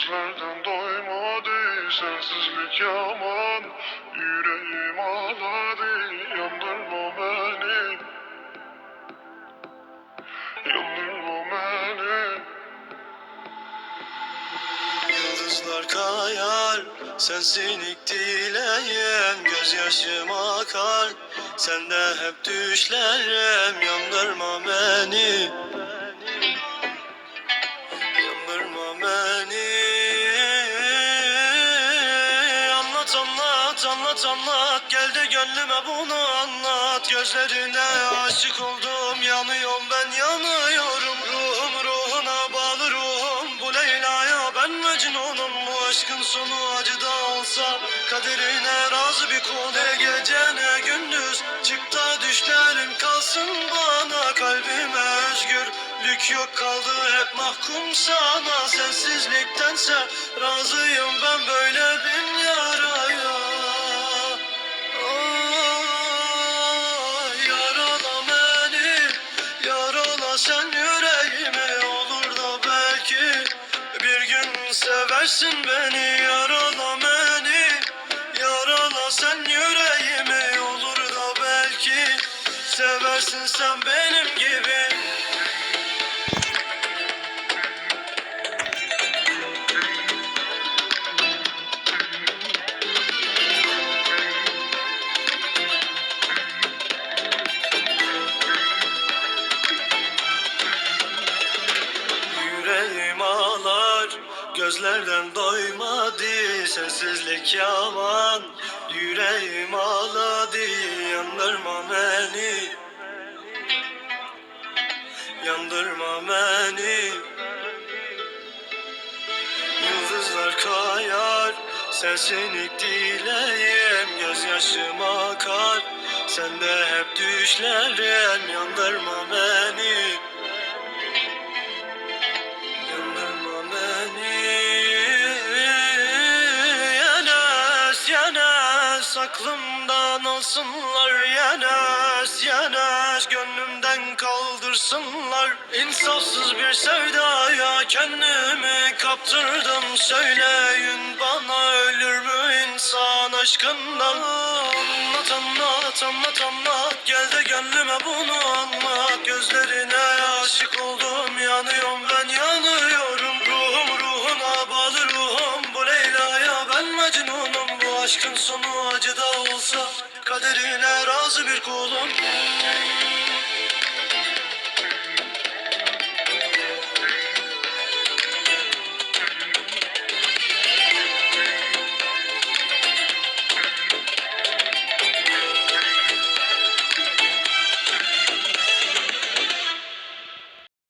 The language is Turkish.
Gözlerden doymadı sensizlik yaman. Yüreğim ağladı yandırma beni. Yandırma beni. Yıldızlar kayar Sensin ilk dileğim Gözyaşım akar. Sende hep düşlerim Yandırma beni anlat anlat anlat. Gel de gönlüme bunu anlat. Gözlerine aşık oldum. Yanıyorum ben yanıyorum. Ruhum ruhuna bağlı ruhum. Bu Leyla'ya ben Mecnun'um. Bu aşkın sonu acı da olsa Kaderine razı bir kul. Ne gece ne gündüz Çık da düşlerim kalsın bana. Kalbime özgürlük yok kaldı. Hep mahkum sana. Sensizliktense razıyım ben. Böyle bin yaraya seversin beni Yarala beni Yarala sen yüreğimi Olur da belki. Seversin sen benim gibi Gözlerden doymadı Sensizlik yaman. Yüreğim ağladı Yandırma beni. Yandırma beni. Yıldızlar kayar Sensin ilk dileğim. Gözyaşım akar Sende hep düşlerim. Yandırma beni Aklımdan alsınlar Yenes yenes Gönlümden kaldırsınlar. İnsafsız bir sevdaya Kendimi kaptırdım. Söyleyin bana ölür mü insan aşkından? Anlat anlat anlat anlat. Gel de gönlüme bunu anlat. Gözlerine aşık oldum Yanıyorum ben yanıyorum. Ruhum ruhuna bağlı ruhum. Bu Leyla'ya ben Mecnun'um aşkın sonu acı da olsa Kaderine razı bir kulum